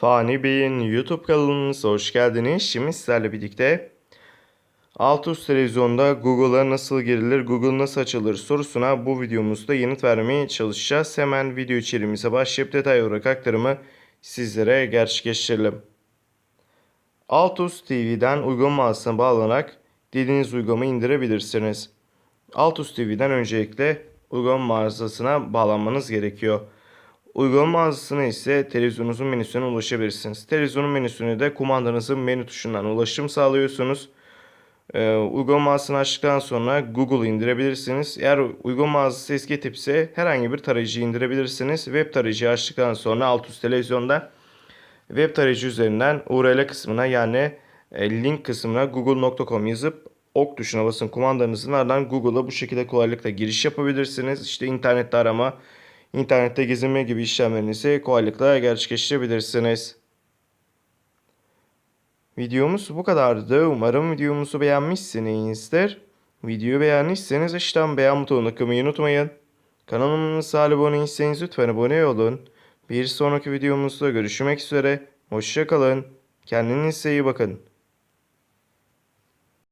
Fani Bey'in YouTube kanalımıza hoş geldiniz. Şimdi sizlerle birlikte Altus televizyonda Google'a nasıl girilir, Google nasıl açılır sorusuna bu videomuzda yanıt vermeye çalışacağız. Hemen video içeriğimize başlayıp detay olarak aktarımı sizlere gerçekleştirelim. Altus TV'den uygulama mağazasına bağlanarak dilediğiniz uygulamayı indirebilirsiniz. Altus TV'den öncelikle uygulama mağazasına bağlanmanız gerekiyor. Uygulama mağazasına ise televizyonunuzun menüsüne ulaşabilirsiniz. Televizyonun menüsüne de kumandanızın menü tuşundan ulaşım sağlıyorsunuz. Ee, uygulama mağazasını açtıktan sonra Google indirebilirsiniz. Eğer uygulama mağazası eski tipse herhangi bir tarayıcı indirebilirsiniz. Web tarayıcıyı açtıktan sonra alt üst televizyonda web tarayıcı üzerinden URL kısmına yani e, link kısmına google.com yazıp ok tuşuna basın kumandanızın ardından Google'a bu şekilde kolaylıkla giriş yapabilirsiniz. İşte internette arama, internette gezinme gibi işlemlerinizi kolaylıkla gerçekleştirebilirsiniz. Videomuz bu kadardı. Umarım videomuzu beğenmişsinizdir. Videoyu beğendiyseniz aşağıdan beğen butonuna tıklamayı unutmayın. Kanalımıza abone değilseniz lütfen abone olun. Bir sonraki videomuzda görüşmek üzere. Hoşçakalın. Kendinize iyi bakın.